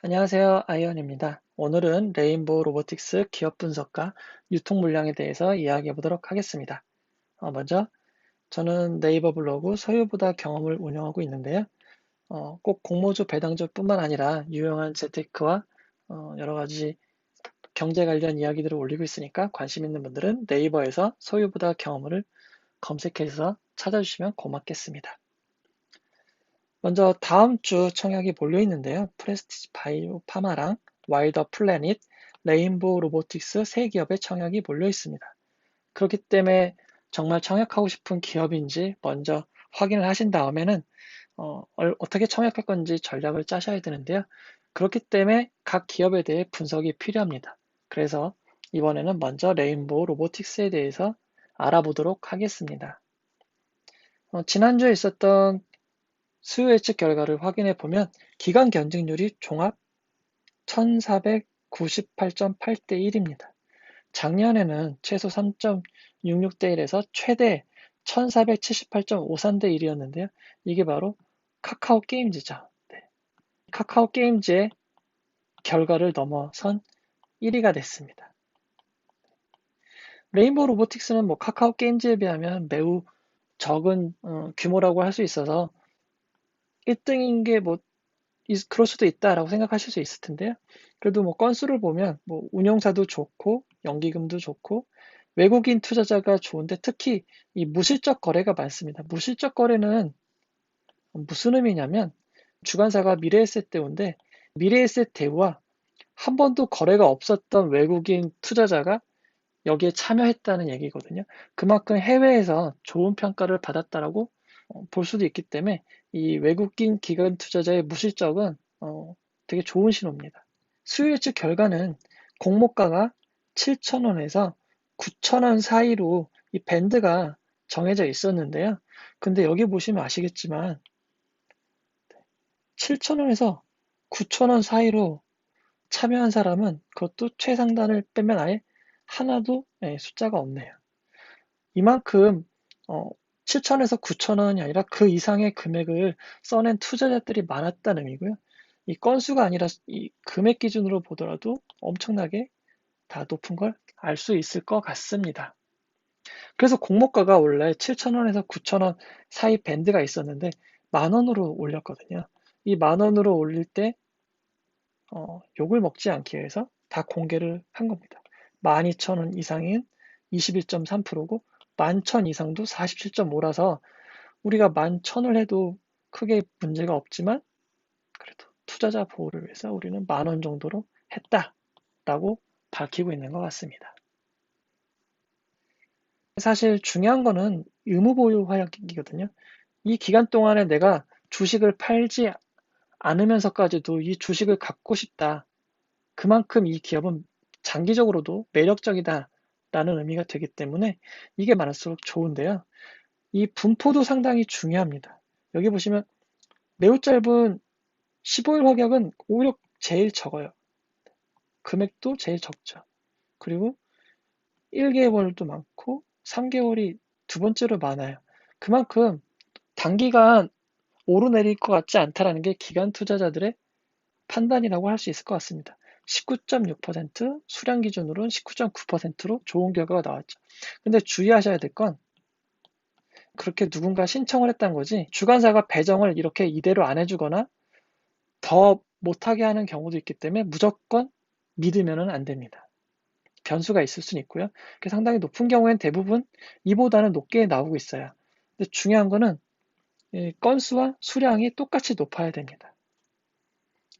안녕하세요. 아이언입니다. 오늘은 레인보우 로보틱스 기업 분석과 유통 물량에 대해서 이야기해 보도록 하겠습니다. 어, 먼저 저는 네이버 블로그 소유보다 경험을 운영하고 있는데요. 어, 꼭 공모주 배당주뿐만 아니라 유용한 재테크와 어, 여러 가지 경제 관련 이야기들을 올리고 있으니까 관심 있는 분들은 네이버에서 소유보다 경험을 검색해서 찾아주시면 고맙겠습니다. 먼저 다음 주 청약이 몰려 있는데요. 프레스티지 바이오 파마랑 와이더 플래닛, 레인보우 로보틱스 세 기업의 청약이 몰려 있습니다. 그렇기 때문에 정말 청약하고 싶은 기업인지 먼저 확인을 하신 다음에는 어, 떻게 청약할 건지 전략을 짜셔야 되는데요. 그렇기 때문에 각 기업에 대해 분석이 필요합니다. 그래서 이번에는 먼저 레인보우 로보틱스에 대해서 알아보도록 하겠습니다. 어, 지난주에 있었던 수요 예측 결과를 확인해 보면 기간 견직률이 종합 1498.8대 1입니다. 작년에는 최소 3.66대 1에서 최대 1478.53대 1이었는데요. 이게 바로 카카오 게임즈죠. 네. 카카오 게임즈의 결과를 넘어선 1위가 됐습니다. 레인보우 로보틱스는 뭐 카카오 게임즈에 비하면 매우 적은 어, 규모라고 할 수 있어서 1등인 게 뭐, 그럴 수도 있다라고 생각하실 수 있을 텐데요. 그래도 뭐 건수를 보면 뭐 운용사도 좋고 연기금도 좋고 외국인 투자자가 좋은데 특히 이 무실적 거래가 많습니다. 무실적 거래는 무슨 의미냐면 주관사가 미래에셋 대우인데 미래에셋 대우와 한 번도 거래가 없었던 외국인 투자자가 여기에 참여했다는 얘기거든요. 그만큼 해외에서 좋은 평가를 받았다라고 어, 볼 수도 있기 때문에 이 외국인 기관 투자자의 무실적은 어, 되게 좋은 신호입니다. 수요 예측 결과는 공모가가 7,000원에서 9,000원 사이로 이 밴드가 정해져 있었는데요. 근데 여기 보시면 아시겠지만 7,000원에서 9,000원 사이로 참여한 사람은 그것도 최상단을 빼면 아예 하나도 네, 숫자가 없네요. 이만큼 어, 7천에서 9천 원이 아니라 그 이상의 금액을 써낸 투자자들이 많았다는 의미고요. 이 건수가 아니라 이 금액 기준으로 보더라도 엄청나게 다 높은 걸 알 수 있을 것 같습니다. 그래서 공모가가 원래 7천원에서 9천원 사이 밴드가 있었는데 만원으로 올렸거든요. 이 만원으로 올릴 때 어, 욕을 먹지 않기 위해서 다 공개를 한 겁니다. 12,000원 이상인 21.3%고 만천 이상도 47.5라서 우리가 만천을 해도 크게 문제가 없지만 그래도 투자자 보호를 위해서 우리는 만 원 정도로 했다라고 밝히고 있는 것 같습니다. 사실 중요한 거는 의무 보유 화약이거든요. 이 기간 동안에 내가 주식을 팔지 않으면서까지도 이 주식을 갖고 싶다. 그만큼 이 기업은 장기적으로도 매력적이다. 라는 의미가 되기 때문에 이게 많을수록 좋은데요. 이 분포도 상당히 중요합니다. 여기 보시면 매우 짧은 15일 확약은 오히려 제일 적어요. 금액도 제일 적죠. 그리고 1개월도 많고 3개월이 두 번째로 많아요. 그만큼 단기간 오르내릴 것 같지 않다라는 게 기간 투자자들의 판단이라고 할 수 있을 것 같습니다. 19.6%, 수량 기준으로는 19.9%로 좋은 결과가 나왔죠. 근데 주의하셔야 될 건 그렇게 누군가 신청을 했던 거지 주관사가 배정을 이렇게 이대로 안 해주거나 더 못하게 하는 경우도 있기 때문에 무조건 믿으면 안 됩니다. 변수가 있을 수는 있고요. 상당히 높은 경우엔 대부분 이보다는 높게 나오고 있어요. 근데 중요한 거는 건수와 수량이 똑같이 높아야 됩니다.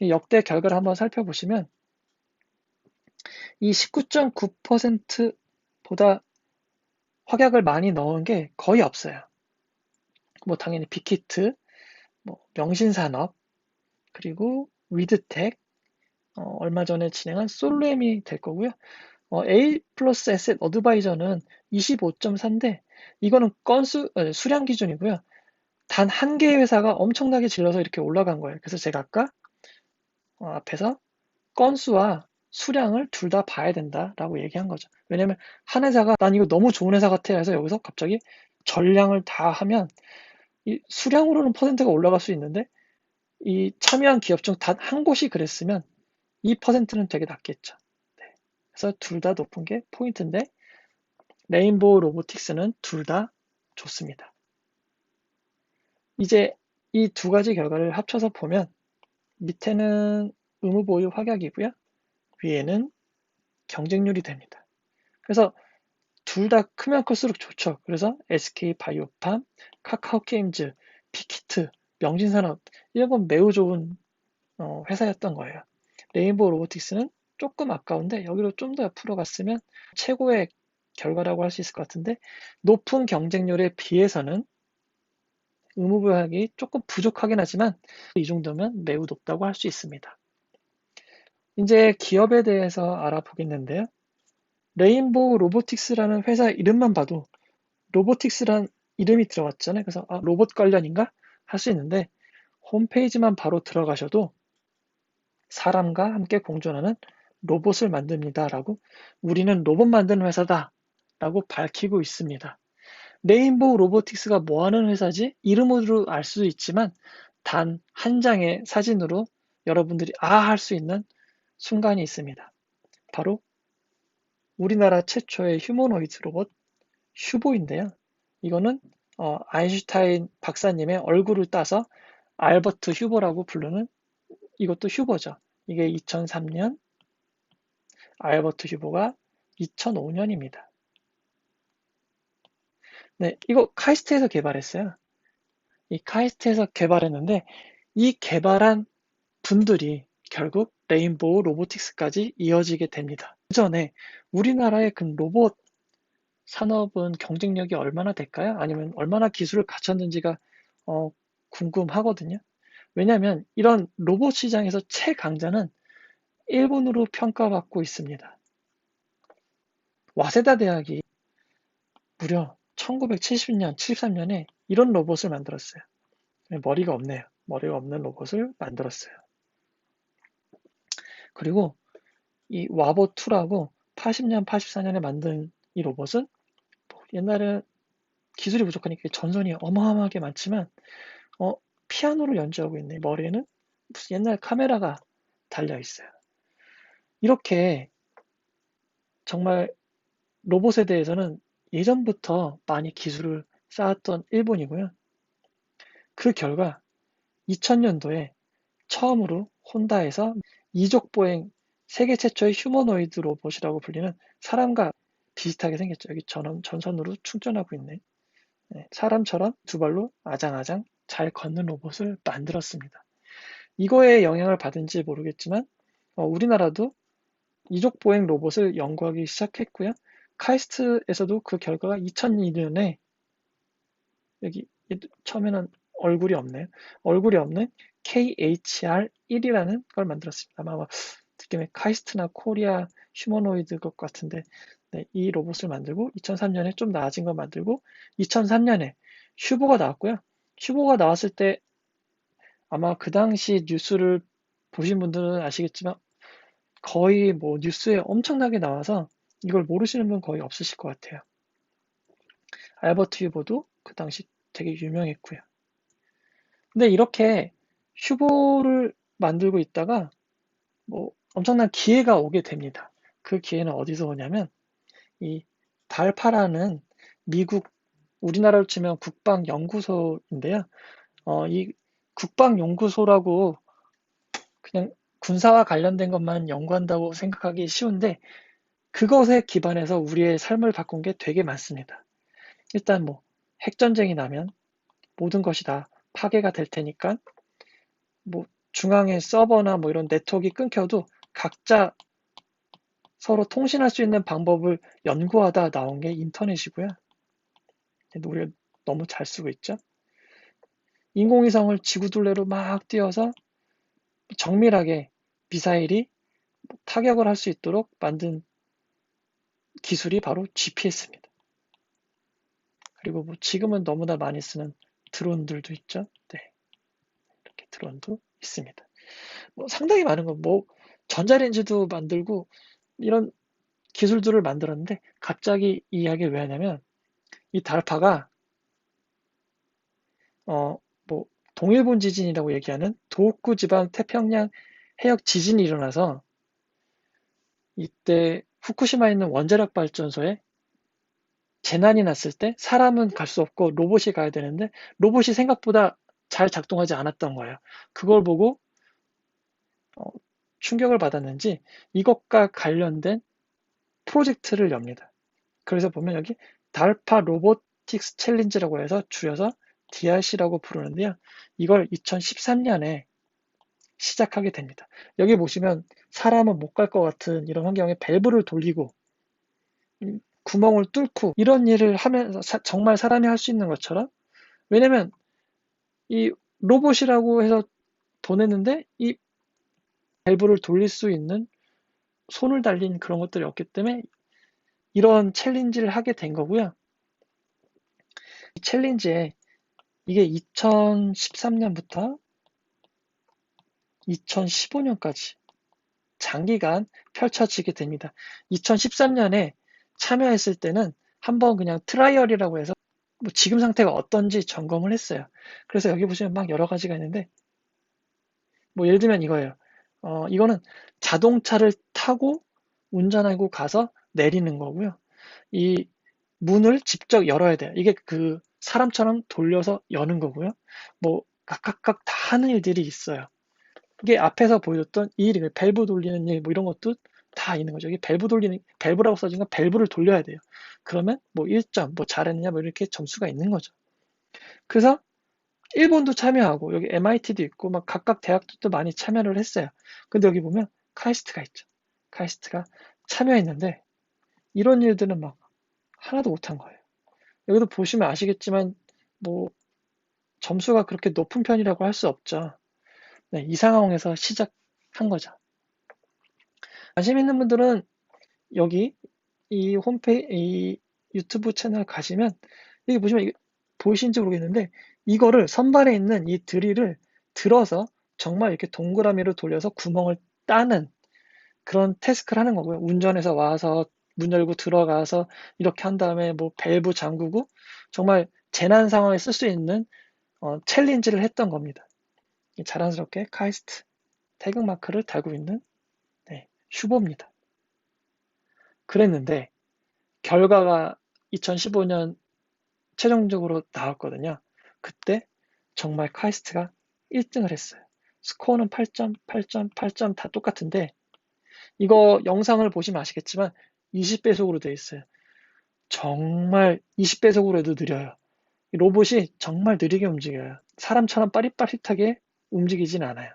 역대 결과를 한번 살펴보시면 이 19.9%보다 확약을 많이 넣은 게 거의 없어요. 뭐 당연히 빅히트, 뭐 명신산업, 그리고 위드텍, 어, 얼마 전에 진행한 솔루엠이 될 거고요. 어, A 플러스 에셋 어드바이저는 25.3인데 이거는 건수 어, 수량 기준이고요. 단 한 개의 회사가 엄청나게 질러서 이렇게 올라간 거예요. 그래서 제가 아까 어, 앞에서 건수와 수량을 둘 다 봐야 된다라고 얘기한 거죠. 왜냐면 한 회사가 난 이거 너무 좋은 회사 같아 해서 여기서 갑자기 전량을 다 하면 이 수량으로는 퍼센트가 올라갈 수 있는데 이 참여한 기업 중 단 한 곳이 그랬으면 이 퍼센트는 되게 낮겠죠. 네. 그래서 둘 다 높은 게 포인트인데 레인보우 로보틱스는 둘 다 좋습니다. 이제 이 두 가지 결과를 합쳐서 보면 밑에는 의무 보유 확약이고요. 위에는 경쟁률이 됩니다. 그래서 둘 다 크면 클수록 좋죠. 그래서 SK 바이오팜, 카카오 게임즈, 빅히트, 명진산업 이런 건 매우 좋은 어, 회사였던 거예요. 레인보우 로보틱스는 조금 아까운데 여기로 좀더 옆으로 갔으면 최고의 결과라고 할 수 있을 것 같은데 높은 경쟁률에 비해서는 의무부여하기 조금 부족하긴 하지만 이 정도면 매우 높다고 할 수 있습니다. 이제 기업에 대해서 알아보겠는데요. 레인보우 로보틱스라는 회사 이름만 봐도 로보틱스란 이름이 들어갔잖아요. 그래서 아, 로봇 관련인가 할 수 있는데 홈페이지만 바로 들어가셔도 사람과 함께 공존하는 로봇을 만듭니다. 라고 우리는 로봇 만드는 회사다. 라고 밝히고 있습니다. 레인보우 로보틱스가 뭐 하는 회사지? 이름으로 알 수도 있지만 단 한 장의 사진으로 여러분들이 아 할 수 있는 순간이 있습니다. 바로 우리나라 최초의 휴머노이드 로봇 휴보인데요. 이거는 어, 아인슈타인 박사님의 얼굴을 따서 알버트 휴보라고 부르는 이것도 휴보죠. 이게 2003년, 알버트 휴보가 2005년입니다. 네, 이거 카이스트에서 개발했어요. 이 카이스트에서 개발했는데 이 개발한 분들이 결국 레인보우 로보틱스까지 이어지게 됩니다. 그 전에 우리나라의 그 로봇 산업은 경쟁력이 얼마나 될까요? 아니면 얼마나 기술을 갖췄는지가 어, 궁금하거든요. 왜냐하면 이런 로봇 시장에서 최강자는 일본으로 평가받고 있습니다. 와세다 대학이 무려 1970년, 73년에 이런 로봇을 만들었어요. 머리가 없네요. 머리가 없는 로봇을 만들었어요. 그리고 이 와보2라고 80년, 84년에 만든 이 로봇은 뭐 옛날에 기술이 부족하니까 전선이 어마어마하게 많지만 어, 피아노를 연주하고 있네. 머리에는 무슨 옛날 카메라가 달려 있어요. 이렇게 정말 로봇에 대해서는 예전부터 많이 기술을 쌓았던 일본이고요. 그 결과 2000년도에 처음으로 혼다에서 이족 보행 세계 최초의 휴머노이드 로봇이라고 불리는 사람과 비슷하게 생겼죠. 여기 전, 전선으로 충전하고 있는 네, 사람처럼 두 발로 아장아장 잘 걷는 로봇을 만들었습니다. 이거에 영향을 받은지 모르겠지만 어, 우리나라도 이족 보행 로봇을 연구하기 시작했고요. 카이스트에서도 그 결과가 2002년에 여기 처음에는 얼굴이 없네요. 얼굴이 없는 KHR1이라는 걸 만들었습니다. 아마 느낌에 카이스트나 코리아 휴머노이드 것 같은데 네, 이 로봇을 만들고 2003년에 좀 나아진 걸 만들고 2003년에 휴보가 나왔고요. 휴보가 나왔을 때 아마 그 당시 뉴스를 보신 분들은 아시겠지만 거의 뭐 뉴스에 엄청나게 나와서 이걸 모르시는 분 거의 없으실 것 같아요. 알버트 휴보도 그 당시 되게 유명했고요. 근데 이렇게 휴보를 만들고 있다가 뭐 엄청난 기회가 오게 됩니다. 그 기회는 어디서 오냐면 이 달파라는 미국 우리나라로 치면 국방연구소인데요. 어, 이 국방연구소라고 그냥 군사와 관련된 것만 연구한다고 생각하기 쉬운데 그것에 기반해서 우리의 삶을 바꾼 게 되게 많습니다. 일단 뭐 핵전쟁이 나면 모든 것이 다 파괴가 될 테니까 뭐 중앙의 서버나 뭐 이런 네트워크가 끊겨도 각자 서로 통신할 수 있는 방법을 연구하다 나온 게 인터넷이고요. 우리가 너무 잘 쓰고 있죠. 인공위성을 지구 둘레로 막 띄워서 정밀하게 미사일이 타격을 할 수 있도록 만든 기술이 바로 GPS입니다. 그리고 뭐 지금은 너무나 많이 쓰는 드론들도 있죠. 네. 이렇게 드론도 있습니다. 뭐 상당히 많은 거, 뭐 전자레인지도 만들고 이런 기술들을 만들었는데 갑자기 이 이야기를 왜 하냐면 이 달파가 어 뭐 동일본 지진이라고 얘기하는 도호쿠 지방 태평양 해역 지진이 일어나서 이때 후쿠시마에 있는 원자력 발전소에 재난이 났을 때 사람은 갈 수 없고 로봇이 가야 되는데 로봇이 생각보다 잘 작동하지 않았던 거예요. 그걸 보고 어, 충격을 받았는지 이것과 관련된 프로젝트를 엽니다. 그래서 보면 여기 달파 로보틱스 챌린지라고 해서 줄여서 DRC라고 부르는데요. 이걸 2013년에 시작하게 됩니다. 여기 보시면 사람은 못 갈 것 같은 이런 환경에 밸브를 돌리고 구멍을 뚫고 이런 일을 하면서 사, 정말 사람이 할 수 있는 것처럼 왜냐면 이 로봇이라고 해서 보냈는데 이 밸브를 돌릴 수 있는 손을 달린 그런 것들이 없기 때문에 이런 챌린지를 하게 된 거고요. 이 챌린지에 이게 2013년부터 2015년까지 장기간 펼쳐지게 됩니다. 2013년에 참여했을 때는 한번 그냥 트라이얼이라고 해서 뭐 지금 상태가 어떤지 점검을 했어요. 그래서 여기 보시면 막 여러 가지가 있는데 뭐 예를 들면 이거예요. 어, 이거는 자동차를 타고 운전하고 가서 내리는 거고요. 이 문을 직접 열어야 돼요. 이게 그 사람처럼 돌려서 여는 거고요. 뭐 각각각 다 하는 일들이 있어요. 이게 앞에서 보여줬던 이 일, 밸브 돌리는 일, 뭐 이런 것도 다 있는 거죠. 이게 밸브 돌리는, 밸브라고 써진 건 밸브를 돌려야 돼요. 그러면 뭐 1점, 뭐 잘했냐, 뭐 이렇게 점수가 있는 거죠. 그래서 일본도 참여하고, 여기 MIT도 있고, 막 각각 대학들도 많이 참여를 했어요. 근데 여기 보면 카이스트가 있죠. 카이스트가 참여했는데, 이런 일들은 막 하나도 못한 거예요. 여기도 보시면 아시겠지만, 뭐, 점수가 그렇게 높은 편이라고 할 수 없죠. 네, 이 상황에서 시작한 거죠. 관심 있는 분들은 여기 이 홈페이지, 이 유튜브 채널 가시면 여기 보시면 보이시는지 모르겠는데 이거를 선반에 있는 이 드릴을 들어서 정말 이렇게 동그라미로 돌려서 구멍을 따는 그런 태스크를 하는 거고요. 운전해서 와서 문 열고 들어가서 이렇게 한 다음에 뭐 밸브 잠그고 정말 재난 상황에 쓸 수 있는 어, 챌린지를 했던 겁니다. 자랑스럽게 카이스트 태극 마크를 달고 있는 슈보입니다. 그랬는데 결과가 2015년 최종적으로 나왔거든요. 그때 정말 카이스트가 1등을 했어요. 스코어는 8점, 8점, 8점 다 똑같은데 이거 영상을 보시면 아시겠지만 20배속으로 되어 있어요. 정말 20배속으로 해도 느려요. 로봇이 정말 느리게 움직여요. 사람처럼 빠릿빠릿하게 움직이진 않아요.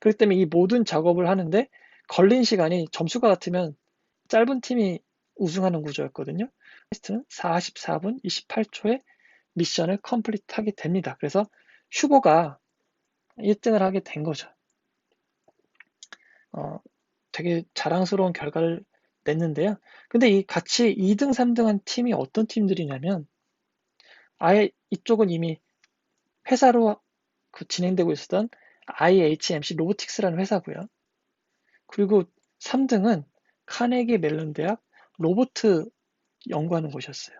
그렇기 때문에 이 모든 작업을 하는데 걸린 시간이 점수가 같으면 짧은 팀이 우승하는 구조였거든요. 테스트는 44분 28초에 미션을 컴플리트 하게 됩니다. 그래서 슈보가 1등을 하게 된 거죠. 어, 되게 자랑스러운 결과를 냈는데요. 근데 이 같이 2등, 3등 한 팀이 어떤 팀들이냐면 아예 이쪽은 이미 회사로 그 진행되고 있었던 IHMC 로보틱스라는 회사고요. 그리고 3등은 카네기 멜론 대학 로보트 연구하는 곳이었어요.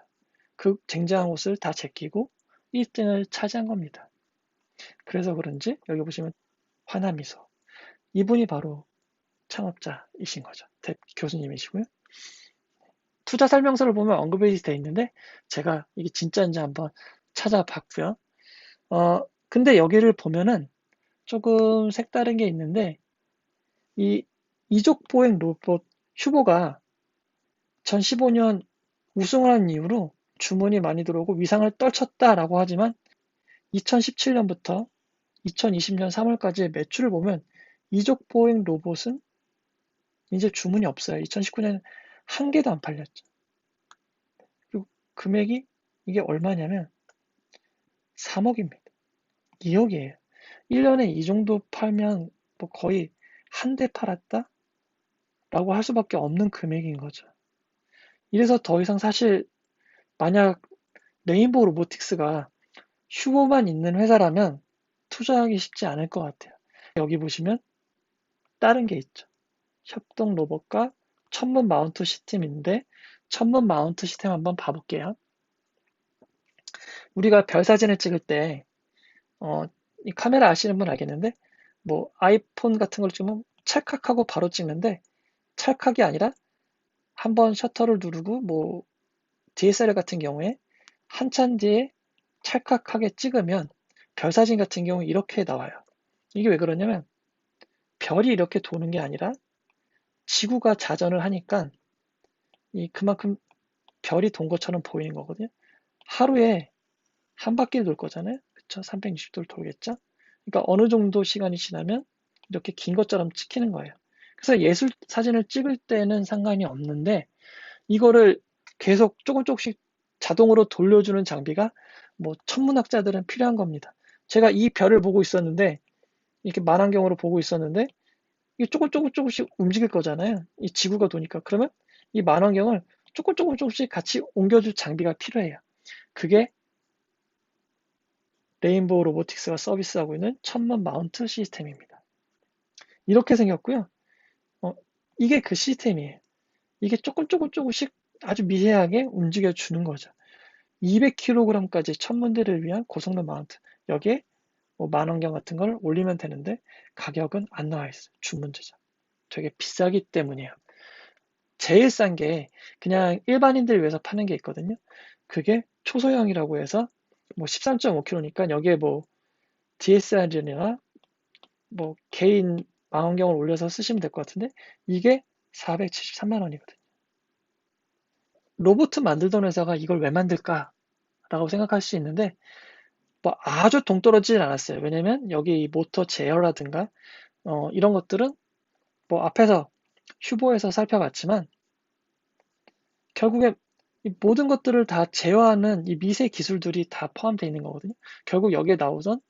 그 쟁쟁한 곳을 다 제끼고 1등을 차지한 겁니다. 그래서 그런지 여기 보시면 화나미소. 이분이 바로 창업자이신 거죠. 대, 교수님이시고요. 투자 설명서를 보면 언급이 되어 있는데 제가 이게 진짜인지 한번 찾아봤고요. 어, 근데 여기를 보면은 조금 색다른 게 있는데 이 이족 보행 로봇 휴보가 2015년 우승을 한 이후로 주문이 많이 들어오고 위상을 떨쳤다라고 하지만 2017년부터 2020년 3월까지의 매출을 보면 이족 보행 로봇은 이제 주문이 없어요. 2019년 한 개도 안 팔렸죠. 그리고 금액이 이게 얼마냐면 3억입니다. 2억이에요. 1년에 이 정도 팔면 뭐 거의 한 대 팔았다? 라고 할 수밖에 없는 금액인 거죠. 이래서 더 이상 사실 만약 레인보우 로보틱스가 휴고만 있는 회사라면 투자하기 쉽지 않을 것 같아요. 여기 보시면 다른 게 있죠. 협동 로봇과 천문 마운트 시스템인데 천문 마운트 시스템 한번 봐볼게요. 우리가 별 사진을 찍을 때 어, 이 카메라 아시는 분 알겠는데 뭐 아이폰 같은 걸 찍으면 찰칵하고 바로 찍는데 찰칵이 아니라 한 번 셔터를 누르고 뭐 DSLR 같은 경우에 한참 뒤에 찰칵하게 찍으면 별 사진 같은 경우 이렇게 나와요. 이게 왜 그러냐면 별이 이렇게 도는 게 아니라 지구가 자전을 하니까 이 그만큼 별이 돈 것처럼 보이는 거거든요. 하루에 한 바퀴 돌 거잖아요. 그쵸? 360도를 돌겠죠? 그러니까 어느 정도 시간이 지나면 이렇게 긴 것처럼 찍히는 거예요. 그래서 예술 사진을 찍을 때는 상관이 없는데 이거를 계속 조금 조금씩 자동으로 돌려주는 장비가 뭐 천문학자들은 필요한 겁니다. 제가 이 별을 보고 있었는데 이렇게 만환경으로 보고 있었는데 이게 조금 조금 조금씩 움직일 거잖아요. 이 지구가 도니까 그러면 이 만환경을 조금 조금 조금씩 같이 옮겨줄 장비가 필요해요. 그게 레인보우 로보틱스가 서비스하고 있는 천문 마운트 시스템입니다. 이렇게 생겼고요. 어, 이게 그 시스템이에요. 이게 조금 조금 조금씩 아주 미세하게 움직여 주는 거죠. 200kg까지 천문대를 위한 고성능 마운트. 여기에 뭐 만원경 같은 걸 올리면 되는데 가격은 안 나와 있어요. 주문제죠. 되게 비싸기 때문이에요. 제일 싼 게 그냥 일반인들 위해서 파는 게 있거든요. 그게 초소형이라고 해서 뭐 13.5kg니까 여기에 뭐 DSLR이나 뭐 개인 망원경을 올려서 쓰시면 될 것 같은데 이게 473만 원이거든요. 로보트 만들던 회사가 이걸 왜 만들까? 라고 생각할 수 있는데 뭐 아주 동떨어지진 않았어요. 왜냐면 여기 모터 제어라든가 어, 이런 것들은 뭐 앞에서 휴보에서 살펴봤지만 결국에 모든 것들을 다 제어하는 이 미세 기술들이 다 포함되어 있는 거거든요. 결국 여기에 나오던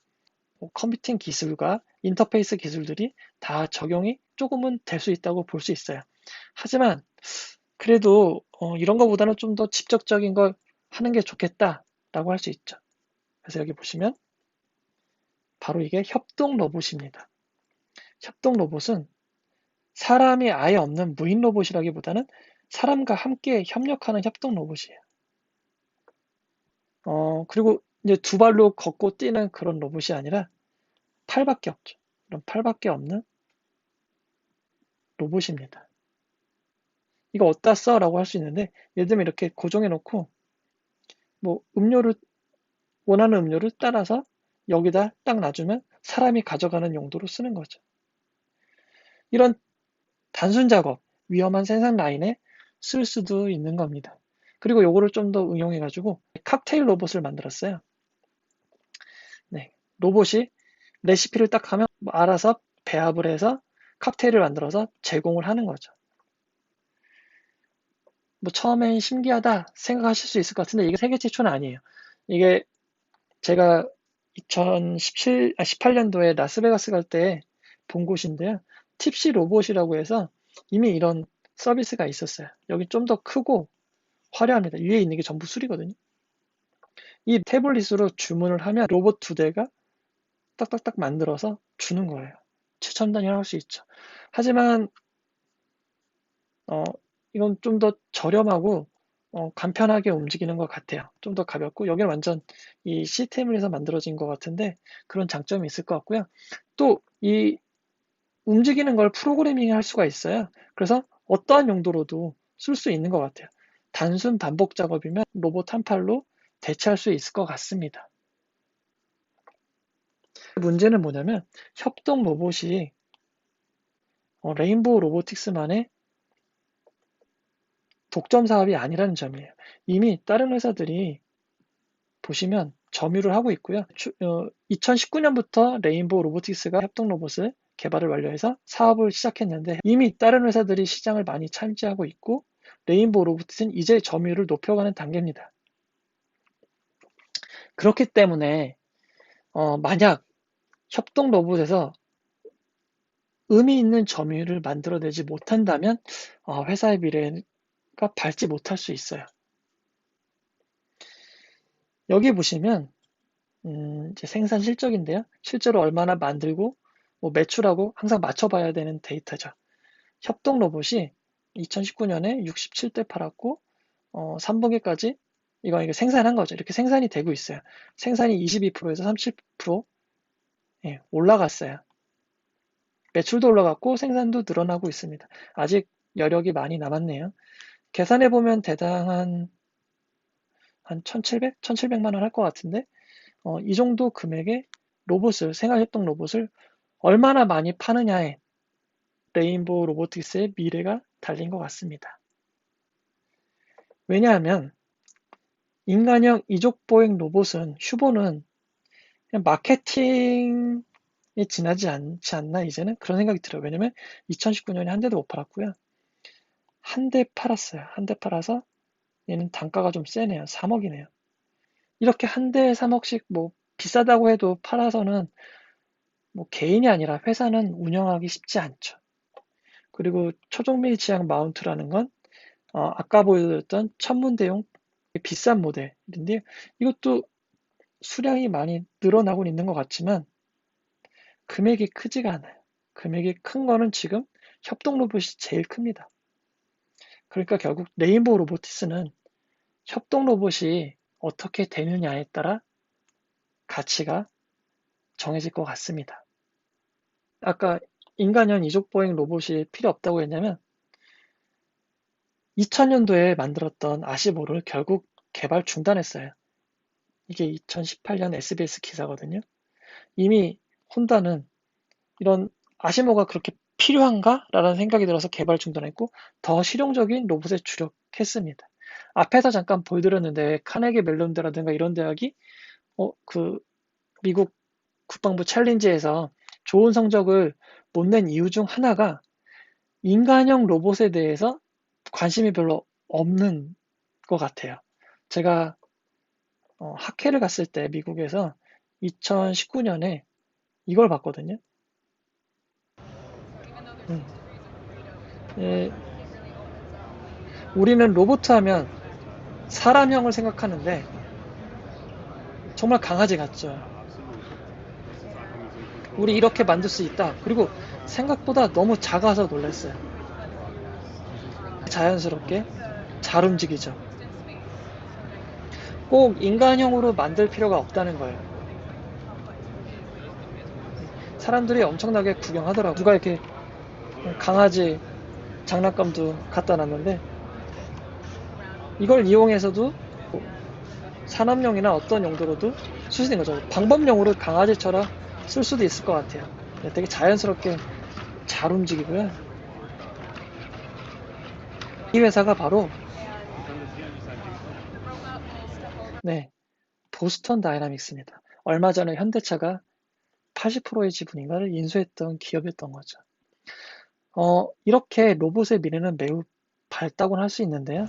뭐 컴퓨팅 기술과 인터페이스 기술들이 다 적용이 조금은 될 수 있다고 볼 수 있어요. 하지만 그래도 어, 이런 것보다는 좀 더 직접적인 걸 하는 게 좋겠다라고 할 수 있죠. 그래서 여기 보시면 바로 이게 협동 로봇입니다. 협동 로봇은 사람이 아예 없는 무인 로봇이라기보다는 사람과 함께 협력하는 협동 로봇이에요. 어, 그리고 이제 두 발로 걷고 뛰는 그런 로봇이 아니라 팔밖에 없죠. 이런 팔밖에 없는 로봇입니다. 이거 어디다 써? 라고 할 수 있는데 예를 들면 이렇게 고정해 놓고 뭐 음료를 원하는 음료를 따라서 여기다 딱 놔주면 사람이 가져가는 용도로 쓰는 거죠. 이런 단순 작업, 위험한 생산 라인에 쓸 수도 있는 겁니다. 그리고 요거를 좀 더 응용해가지고 칵테일 로봇을 만들었어요. 네, 로봇이 레시피를 딱 하면 알아서 배합을 해서 칵테일을 만들어서 제공을 하는 거죠. 뭐 처음엔 신기하다 생각하실 수 있을 것 같은데 이게 세계 최초는 아니에요. 이게 제가 2017, 아, 18년도에 라스베가스 갈 때 본 곳인데요. 팁시 로봇이라고 해서 이미 이런 서비스가 있었어요. 여기 좀 더 크고 화려합니다. 위에 있는 게 전부 술이거든요. 이 태블릿으로 주문을 하면 로봇 두 대가 딱딱딱 만들어서 주는 거예요. 최첨단이라고 할수 있죠. 하지만 어, 이건 좀 더 저렴하고 어, 간편하게 움직이는 것 같아요. 좀 더 가볍고 여기는 완전 이 시스템을 해서 만들어진 것 같은데 그런 장점이 있을 것 같고요. 또 이 움직이는 걸 프로그래밍 할 수가 있어요. 그래서 어떠한 용도로도 쓸 수 있는 것 같아요. 단순 반복 작업이면 로봇 한 팔로 대체할 수 있을 것 같습니다. 문제는 뭐냐면 협동 로봇이 어, 레인보우 로보틱스만의 독점 사업이 아니라는 점이에요. 이미 다른 회사들이 보시면 점유를 하고 있고요. 2019년부터 어, 레인보우 로보틱스가 협동 로봇을 개발을 완료해서 사업을 시작했는데 이미 다른 회사들이 시장을 많이 차지하고 있고 레인보우 로보틱스는 이제 점유율을 높여가는 단계입니다. 그렇기 때문에 어, 만약 협동 로봇에서 의미 있는 점유율을 만들어내지 못한다면 어, 회사의 미래가 밝지 못할 수 있어요. 여기 보시면 음, 생산 실적인데요. 실제로 얼마나 만들고 뭐 매출하고 항상 맞춰봐야 되는 데이터죠. 협동 로봇이 2019년에 67대 팔았고 어, 3분기까지 이거 이거 생산한 거죠. 이렇게 생산이 되고 있어요. 생산이 22%에서 37% 예, 올라갔어요. 매출도 올라갔고 생산도 늘어나고 있습니다. 아직 여력이 많이 남았네요. 계산해 보면 대당 한, 한 1,700? 1,700만 원 할 것 같은데, 어, 이 정도 금액의 로봇을, 생활협동 로봇을 얼마나 많이 파느냐에 레인보우 로보틱스의 미래가 달린 것 같습니다. 왜냐하면 인간형 이족보행 로봇은 슈보는 그냥 마케팅에 지나지 않지 않나 이제는 그런 생각이 들어요. 왜냐면 2019년에 한 대도 못 팔았고요. 한 대 팔았어요. 한 대 팔아서 얘는 단가가 좀 세네요. 3억이네요. 이렇게 한 대에 3억씩 뭐 비싸다고 해도 팔아서는 뭐 개인이 아니라 회사는 운영하기 쉽지 않죠. 그리고 초종밀 지향 마운트라는 건 어, 아까 보여드렸던 천문대용 비싼 모델인데 이것도 수량이 많이 늘어나고 있는 것 같지만 금액이 크지가 않아요. 금액이 큰 거는 지금 협동 로봇이 제일 큽니다. 그러니까 결국 레인보우 로보티스는 협동 로봇이 어떻게 되느냐에 따라 가치가 정해질 것 같습니다. 아까 인간형 이족보행 로봇이 필요 없다고 했냐면 2000년도에 만들었던 아시모를 결국 개발 중단했어요. 이게 2018년 SBS 기사거든요. 이미 혼다는 이런 아시모가 그렇게 필요한가? 라는 생각이 들어서 개발 중단했고 더 실용적인 로봇에 주력했습니다. 앞에서 잠깐 보여드렸는데 카네기 멜론대라든가 이런 대학이 어, 그 미국 국방부 챌린지에서 좋은 성적을 못 낸 이유 중 하나가 인간형 로봇에 대해서 관심이 별로 없는 것 같아요. 제가 어, 학회를 갔을 때 미국에서 2019년에 이걸 봤거든요. 음. 예, 우리는 로봇 하면 사람형을 생각하는데 정말 강아지 같죠. 우리 이렇게 만들 수 있다. 그리고 생각보다 너무 작아서 놀랐어요. 자연스럽게 잘 움직이죠. 꼭 인간형으로 만들 필요가 없다는 거예요. 사람들이 엄청나게 구경하더라고. 누가 이렇게 강아지 장난감도 갖다 놨는데 이걸 이용해서도 산업용이나 어떤 용도로도 쓸 수 있는 거죠. 방법용으로 강아지처럼 쓸 수도 있을 것 같아요. 되게 자연스럽게 잘 움직이고요. 이 회사가 바로 네, 보스턴 다이나믹스입니다. 얼마 전에 현대차가 80%의 지분인가를 인수했던 기업이었던 거죠. 어, 이렇게 로봇의 미래는 매우 밝다고는 할수 있는데요.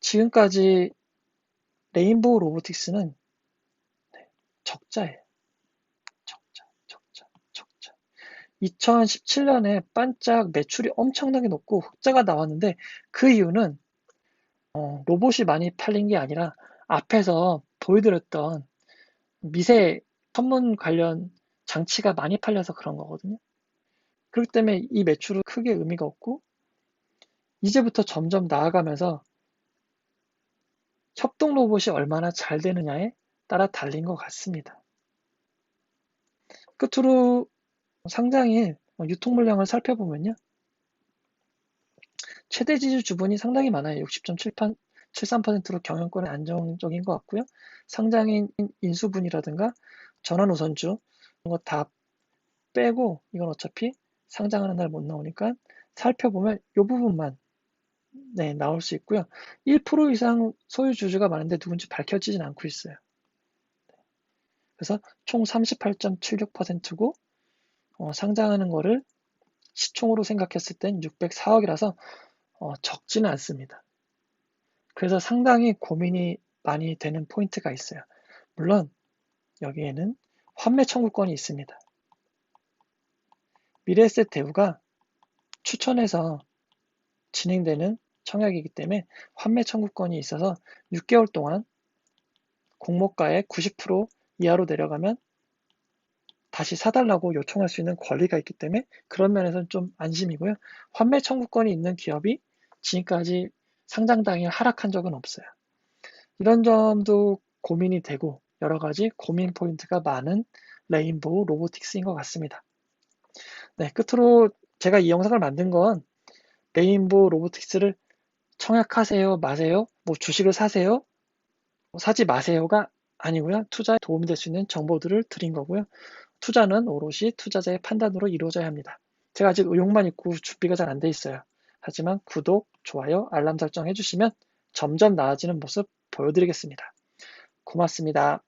지금까지 레인보우 로보틱스는 네, 적자예요. 적자, 적자, 적자. 2017년에 반짝 매출이 엄청나게 높고 흑자가 나왔는데 그 이유는 어, 로봇이 많이 팔린 게 아니라 앞에서 보여드렸던 미세 천문 관련 장치가 많이 팔려서 그런 거거든요. 그렇기 때문에 이 매출은 크게 의미가 없고 이제부터 점점 나아가면서 협동 로봇이 얼마나 잘 되느냐에 따라 달린 것 같습니다. 끝으로 상장일 유통 물량을 살펴보면요. 최대 지주 주분이 상당히 많아요. 73%로 경영권은 안정적인 것 같고요. 상장인 인수분이라든가 전환 우선주 이런 거 다 빼고 이건 어차피 상장하는 날 못 나오니까 살펴보면 이 부분만 네, 나올 수 있고요. 1% 이상 소유 주주가 많은데 누군지 밝혀지진 않고 있어요. 그래서 총 38.76%고 어, 상장하는 거를 시총으로 생각했을 땐 604억이라서 어, 적지는 않습니다. 그래서 상당히 고민이 많이 되는 포인트가 있어요. 물론 여기에는 환매 청구권이 있습니다. 미래에셋 대우가 추천해서 진행되는 청약이기 때문에 환매 청구권이 있어서 6개월 동안 공모가의 90% 이하로 내려가면 다시 사달라고 요청할 수 있는 권리가 있기 때문에 그런 면에서는 좀 안심이고요. 환매 청구권이 있는 기업이 지금까지 상장 당일 하락한 적은 없어요. 이런 점도 고민이 되고 여러 가지 고민 포인트가 많은 레인보우 로보틱스인 것 같습니다. 네, 끝으로 제가 이 영상을 만든 건 레인보우 로보틱스를 청약하세요, 마세요, 뭐 주식을 사세요, 뭐 사지 마세요가 아니고요. 투자에 도움이 될 수 있는 정보들을 드린 거고요. 투자는 오롯이 투자자의 판단으로 이루어져야 합니다. 제가 아직 의욕만 있고 준비가 잘 안 돼 있어요. 하지만 구독, 좋아요, 알람 설정 해주시면 점점 나아지는 모습 보여드리겠습니다. 고맙습니다.